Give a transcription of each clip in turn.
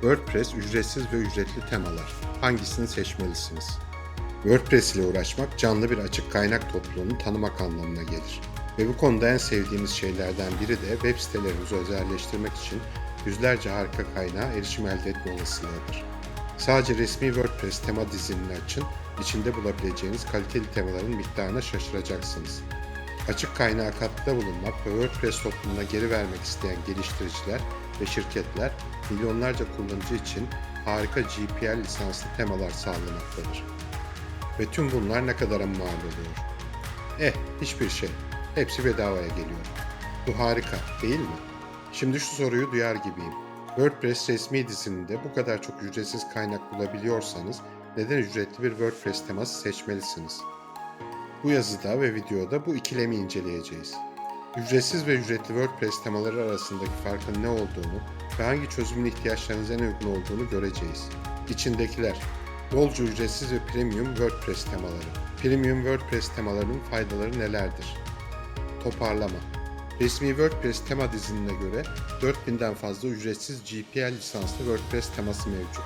WordPress ücretsiz ve ücretli temalar. Hangisini seçmelisiniz? WordPress ile uğraşmak canlı bir açık kaynak topluluğunu tanımak anlamına gelir. Ve bu konuda en sevdiğimiz şeylerden biri de web sitelerimizi özelleştirmek için yüzlerce harika kaynağa erişim elde etme olasılığıdır. Sadece resmi WordPress tema dizinini açın, içinde bulabileceğiniz kaliteli temaların miktarına şaşıracaksınız. Açık kaynağa katkıda bulunmak ve WordPress toplumuna geri vermek isteyen geliştiriciler ve şirketler milyonlarca kullanıcı için harika GPL lisanslı temalar sağlamaktadır. Ve tüm bunlar ne kadara mal oluyor? Eh, hiçbir şey. Hepsi bedavaya geliyor. Bu harika, değil mi? Şimdi şu soruyu duyar gibiyim. WordPress resmi dizininde bu kadar çok ücretsiz kaynak bulabiliyorsanız neden ücretli bir WordPress teması seçmelisiniz? Bu yazıda ve videoda bu ikilemi inceleyeceğiz. Ücretsiz ve ücretli WordPress temaları arasındaki farkın ne olduğunu ve hangi çözümün ihtiyaçlarınıza en uygun olduğunu göreceğiz. İçindekiler Bolca ücretsiz ve premium WordPress temaları. Premium WordPress temalarının faydaları nelerdir? Toparlama. Resmi WordPress tema dizinine göre 4000'den fazla ücretsiz GPL lisanslı WordPress teması mevcut.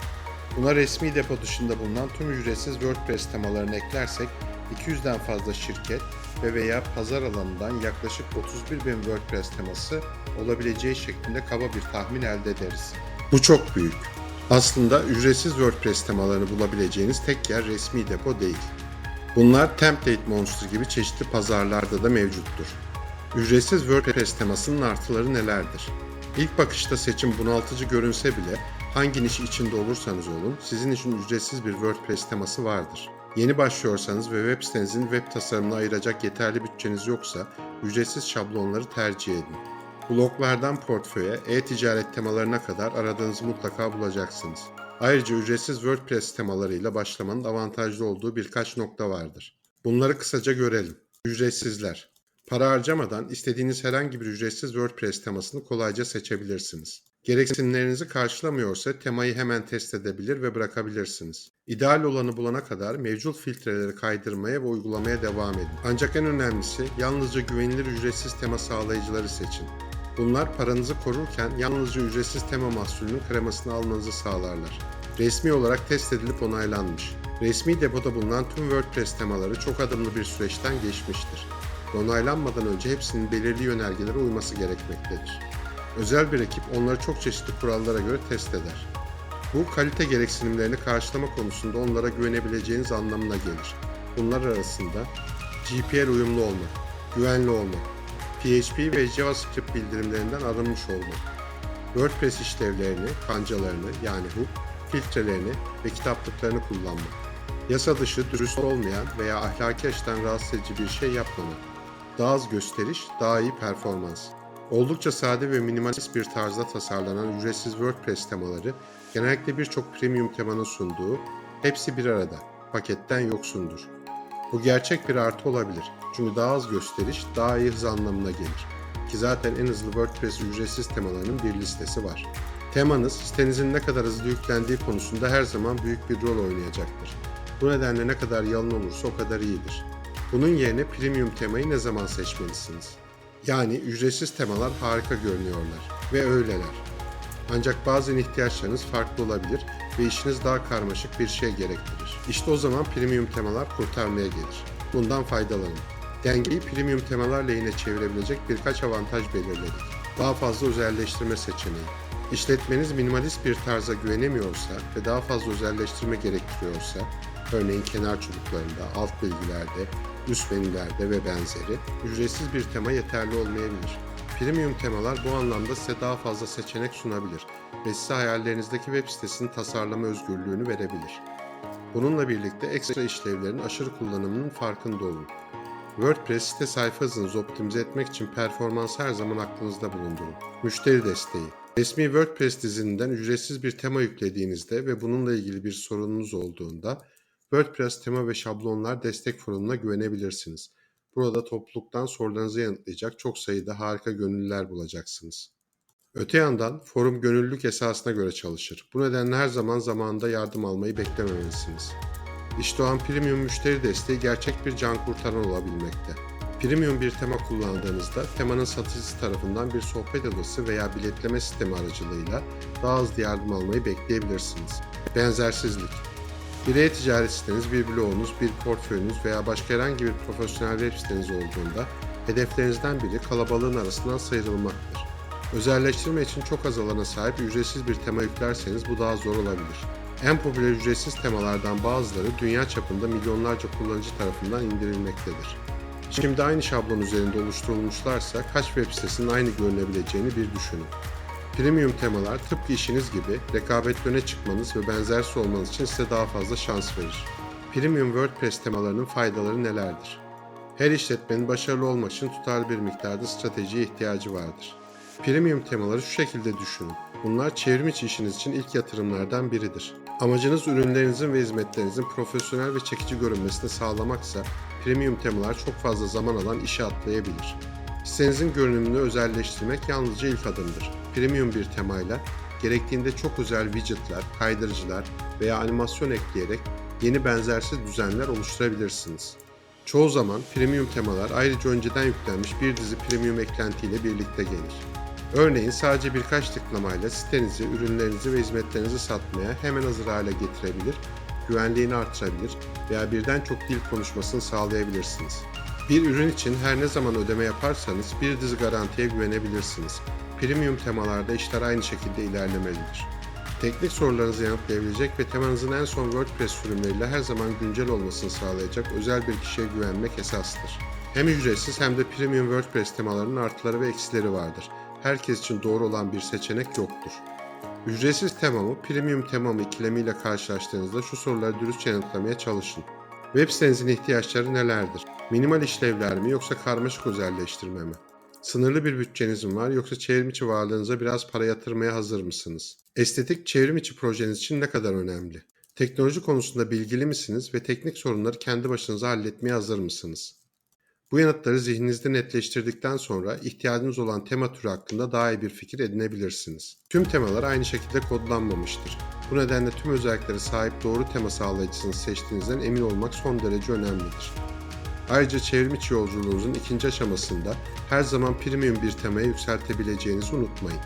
Buna resmi depo dışında bulunan tüm ücretsiz WordPress temalarını eklersek 200'den fazla şirket ve veya pazar alanından yaklaşık 31 bin WordPress teması olabileceği şeklinde kaba bir tahmin elde ederiz. Bu çok büyük. Aslında ücretsiz WordPress temalarını bulabileceğiniz tek yer resmi depo değil. Bunlar Template Monster gibi çeşitli pazarlarda da mevcuttur. Ücretsiz WordPress temasının artıları nelerdir? İlk bakışta seçim bunaltıcı görünse bile hangi niş içinde olursanız olun sizin için ücretsiz bir WordPress teması vardır. Yeni başlıyorsanız ve web sitenizin web tasarımına ayıracak yeterli bütçeniz yoksa ücretsiz şablonları tercih edin. Bloglardan portföye, e-ticaret temalarına kadar aradığınızı mutlaka bulacaksınız. Ayrıca ücretsiz WordPress temalarıyla başlamanın avantajlı olduğu birkaç nokta vardır. Bunları kısaca görelim. Ücretsizler. Para harcamadan istediğiniz herhangi bir ücretsiz WordPress temasını kolayca seçebilirsiniz. Gereksinimlerinizi karşılamıyorsa temayı hemen test edebilir ve bırakabilirsiniz. İdeal olanı bulana kadar mevcut filtreleri kaydırmaya ve uygulamaya devam edin. Ancak en önemlisi yalnızca güvenilir ücretsiz tema sağlayıcıları seçin. Bunlar paranızı korurken yalnızca ücretsiz tema mahsulünün kremasını almanızı sağlarlar. Resmi olarak test edilip onaylanmış. Resmi depoda bulunan tüm WordPress temaları çok adımlı bir süreçten geçmiştir. Onaylanmadan önce hepsinin belirli yönergelere uyması gerekmektedir. Özel bir ekip onları çok çeşitli kurallara göre test eder. Bu kalite gereksinimlerini karşılama konusunda onlara güvenebileceğiniz anlamına gelir. Bunlar arasında GPL uyumlu olmak, güvenli olmak, PHP ve JavaScript bildirimlerinden arınmış olmak, WordPress işlevlerini, kancalarını yani hook, filtrelerini ve kitaplıklarını kullanmak, yasa dışı, dürüst olmayan veya ahlaki açıdan rahatsız edici bir şey yapmamak, daha az gösteriş, daha iyi performans. Oldukça sade ve minimalist bir tarzda tasarlanan ücretsiz WordPress temaları genellikle birçok premium temanın sunduğu, hepsi bir arada, paketten yoksundur. Bu gerçek bir artı olabilir. Çünkü daha az gösteriş, daha iyi hız anlamına gelir. Ki zaten en hızlı WordPress ücretsiz temalarının bir listesi var. Temanız sitenizin ne kadar hızlı yüklendiği konusunda her zaman büyük bir rol oynayacaktır. Bu nedenle ne kadar yalın olursa o kadar iyidir. Bunun yerine premium temayı ne zaman seçmelisiniz? Yani ücretsiz temalar harika görünüyorlar ve öyleler. Ancak bazen ihtiyaçlarınız farklı olabilir ve işiniz daha karmaşık bir şey gerektirir. İşte o zaman premium temalar kurtarmaya gelir. Bundan faydalanın. Dengeyi premium temalar lehine çevirebilecek birkaç avantaj belirledik. Daha fazla özelleştirme seçeneği. İşletmeniz minimalist bir tarza güvenemiyorsa ve daha fazla özelleştirme gerektiriyorsa, örneğin kenar çubuklarında, alt bilgilerde, üst menülerde ve benzeri, ücretsiz bir tema yeterli olmayabilir. Premium temalar bu anlamda size daha fazla seçenek sunabilir ve size hayallerinizdeki web sitesini tasarlama özgürlüğünü verebilir. Bununla birlikte ekstra işlevlerin aşırı kullanımının farkında olun. WordPress site sayfa hızınızı optimize etmek için performans her zaman aklınızda bulundurun. Müşteri desteği. Resmi WordPress dizininden ücretsiz bir tema yüklediğinizde ve bununla ilgili bir sorununuz olduğunda WordPress tema ve şablonlar destek forumuna güvenebilirsiniz. Burada topluluktan sorularınızı yanıtlayacak çok sayıda harika gönüllüler bulacaksınız. Öte yandan forum gönüllülük esasına göre çalışır. Bu nedenle her zaman zamanında yardım almayı beklememelisiniz. İşte o an premium müşteri desteği gerçek bir can kurtaran olabilmekte. Premium bir tema kullandığınızda temanın satıcısı tarafından bir sohbet odası veya biletleme sistemi aracılığıyla daha hızlı yardım almayı bekleyebilirsiniz. Benzersizlik bir e-ticaret siteniz, bir blogunuz, bir portföyünüz veya başka herhangi bir profesyonel web siteniz olduğunda hedeflerinizden biri kalabalığın arasından sıyrılmaktır. Özelleştirme için çok az alana sahip ücretsiz bir tema yüklerseniz bu daha zor olabilir. En popüler ücretsiz temalardan bazıları dünya çapında milyonlarca kullanıcı tarafından indirilmektedir. Şimdi aynı şablon üzerinde oluşturulmuşlarsa kaç web sitesinin aynı görünebileceğini bir düşünün. Premium temalar tıpkı işiniz gibi rekabet öne çıkmanız ve benzersiz olmanız için size daha fazla şans verir. Premium WordPress temalarının faydaları nelerdir? Her işletmenin başarılı olmak için tutarlı bir miktarda stratejiye ihtiyacı vardır. Premium temaları şu şekilde düşünün. Bunlar çevrim içi işiniz için ilk yatırımlardan biridir. Amacınız ürünlerinizin ve hizmetlerinizin profesyonel ve çekici görünmesini sağlamaksa premium temalar çok fazla zaman alan işe atlayabilir. Sitenizin görünümünü özelleştirmek yalnızca ilk adımdır. Premium bir temayla gerektiğinde çok özel widgetler, kaydırıcılar veya animasyon ekleyerek yeni benzersiz düzenler oluşturabilirsiniz. Çoğu zaman premium temalar ayrıca önceden yüklenmiş bir dizi premium eklentiyle birlikte gelir. Örneğin sadece birkaç tıklamayla sitenizi, ürünlerinizi ve hizmetlerinizi satmaya hemen hazır hale getirebilir, güvenliğini artırabilir veya birden çok dil konuşmasını sağlayabilirsiniz. Bir ürün için her ne zaman ödeme yaparsanız bir dizi garantiye güvenebilirsiniz. Premium temalarda işler aynı şekilde ilerlemelidir. Teknik sorularınızı yanıtlayabilecek ve temanızın en son WordPress sürümleriyle her zaman güncel olmasını sağlayacak özel bir kişiye güvenmek esastır. Hem ücretsiz hem de premium WordPress temalarının artıları ve eksileri vardır. Herkes için doğru olan bir seçenek yoktur. Ücretsiz tema mı, premium tema mı ikilemiyle karşılaştığınızda şu soruları dürüstçe yanıtlamaya çalışın. Web sitenizin ihtiyaçları nelerdir? Minimal işlevler mi yoksa karmaşık özelleştirme mi? Sınırlı bir bütçeniz mi var yoksa çevrim içi varlığınıza biraz para yatırmaya hazır mısınız? Estetik çevrim içi projeniz için ne kadar önemli? Teknoloji konusunda bilgili misiniz ve teknik sorunları kendi başınıza halletmeye hazır mısınız? Bu yanıtları zihninizde netleştirdikten sonra ihtiyacınız olan tema türü hakkında daha iyi bir fikir edinebilirsiniz. Tüm temalar aynı şekilde kodlanmamıştır. Bu nedenle tüm özelliklere sahip doğru tema sağlayıcısını seçtiğinizden emin olmak son derece önemlidir. Ayrıca çevrim içi yolculuğunuzun ikinci aşamasında her zaman premium bir temaya yükseltebileceğinizi unutmayın.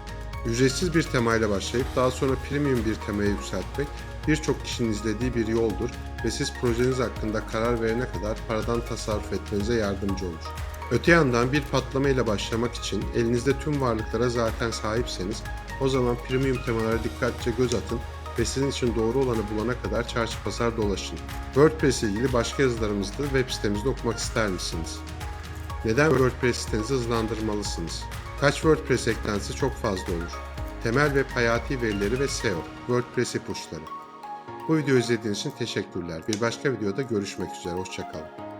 Ücretsiz bir temayla başlayıp daha sonra premium bir temaya yükseltmek birçok kişinin izlediği bir yoldur ve siz projeniz hakkında karar verene kadar paradan tasarruf etmenize yardımcı olur. Öte yandan bir patlama ile başlamak için elinizde tüm varlıklara zaten sahipseniz o zaman premium temalara dikkatlice göz atın ve sizin için doğru olanı bulana kadar çarşı pazar dolaşın. WordPress ile ilgili başka yazılarımızda web sitemizde okumak ister misiniz? Neden WordPress sitenizi hızlandırmalısınız? Kaç WordPress eklentisi çok fazla olur? Temel web hayati verileri ve SEO, WordPress ipuçları. Bu videoyu izlediğiniz için teşekkürler. Bir başka videoda görüşmek üzere. Hoşçakalın.